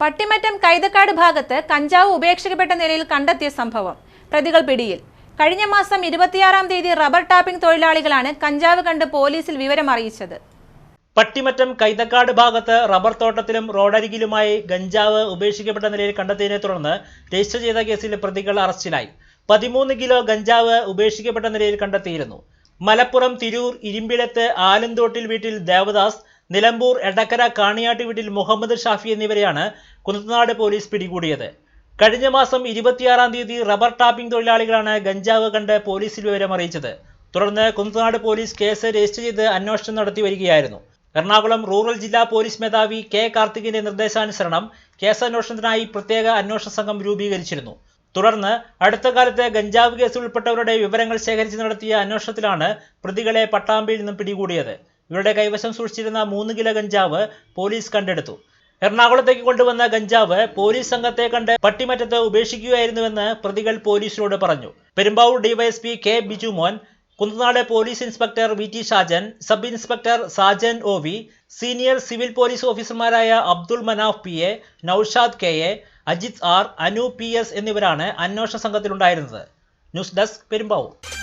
പട്ടിമറ്റം കൈതക്കാട് ഭാഗത്ത് കഞ്ചാവ് ഉപേക്ഷിക്കപ്പെട്ട നിലയിൽ കണ്ടെത്തിയ സംഭവം. പ്രതികൾ പിടിയിൽ. കഴിഞ്ഞ മാസം ഇരുപത്തിയാറാം തീയതി റബ്ബർ ടാപ്പിംഗ് തൊഴിലാളികളാണ് കഞ്ചാവ് കണ്ട് പോലീസിൽ വിവരം അറിയിച്ചത്. പട്ടിമറ്റം കൈതക്കാട് ഭാഗത്ത് റബ്ബർ തോട്ടത്തിലും റോഡരികിലുമായി ഗഞ്ചാവ് ഉപേക്ഷിക്കപ്പെട്ട നിലയിൽ കണ്ടെത്തിയതിനെ തുടർന്ന് രജിസ്റ്റർ ചെയ്ത കേസിൽ പ്രതികൾ അറസ്റ്റിലായി. പതിമൂന്ന് കിലോ ഗഞ്ചാവ് ഉപേക്ഷിക്കപ്പെട്ട നിലയിൽ കണ്ടെത്തിയിരുന്നു. മലപ്പുറം തിരൂർ ഇരുമ്പിലത്ത് ആലന്തോട്ടിൽ വീട്ടിൽ ദേവദാസ് നിലമ്പൂർ എടക്കര കാണിയാട്ട് വീട്ടിൽ മുഹമ്മദ് ഷാഫി എന്നിവരെയാണ് കുന്നത്തനാട് പോലീസ് പിടികൂടിയത്. കഴിഞ്ഞ മാസം ഇരുപത്തിയാറാം തീയതി റബ്ബർ ടാപ്പിംഗ് തൊഴിലാളികളാണ് ഗഞ്ചാവ് കണ്ട് പോലീസിൽ വിവരം അറിയിച്ചത്. തുടർന്ന് കുന്നത്തനാട് പോലീസ് കേസ് രജിസ്റ്റർ ചെയ്ത് അന്വേഷണം നടത്തി വരികയായിരുന്നു. എറണാകുളം റൂറൽ ജില്ലാ പോലീസ് മേധാവി കെ കാർത്തികിന്റെ നിർദ്ദേശാനുസരണം കേസന്വേഷണത്തിനായി പ്രത്യേക അന്വേഷണ സംഘം രൂപീകരിച്ചിരുന്നു. തുടർന്ന് അടുത്ത കാലത്ത് ഗഞ്ചാവ് കേസിൽ ഉൾപ്പെട്ടവരുടെ വിവരങ്ങൾ ശേഖരിച്ച് നടത്തിയ അന്വേഷണത്തിലാണ് പ്രതികളെ പട്ടാമ്പിയിൽ നിന്നും പിടികൂടിയത്. ഇവരുടെ കൈവശം സൂക്ഷിച്ചിരുന്ന മൂന്ന് കിലോ കഞ്ചാവ് പോലീസ് കണ്ടെടുത്തു. എറണാകുളത്തേക്ക് കൊണ്ടുവന്ന കഞ്ചാവ് പോലീസ് സംഘത്തെ കണ്ട് പട്ടിമറ്റത്ത് ഉപേക്ഷിക്കുകയായിരുന്നുവെന്ന് പ്രതികൾ പോലീസിനോട് പറഞ്ഞു. Perumbavoor DYSP K Biju Mon Kunnanad police inspector V T Shajan sub inspector Sajan O V senior civil police ഓഫീസർമാരായ Abdul Manaf P A Noushad K A Ajith R Anu P S എന്നിവരാണ് അന്വേഷണ സംഘത്തിലുണ്ടായിരുന്നത്. News desk Perumbavoor.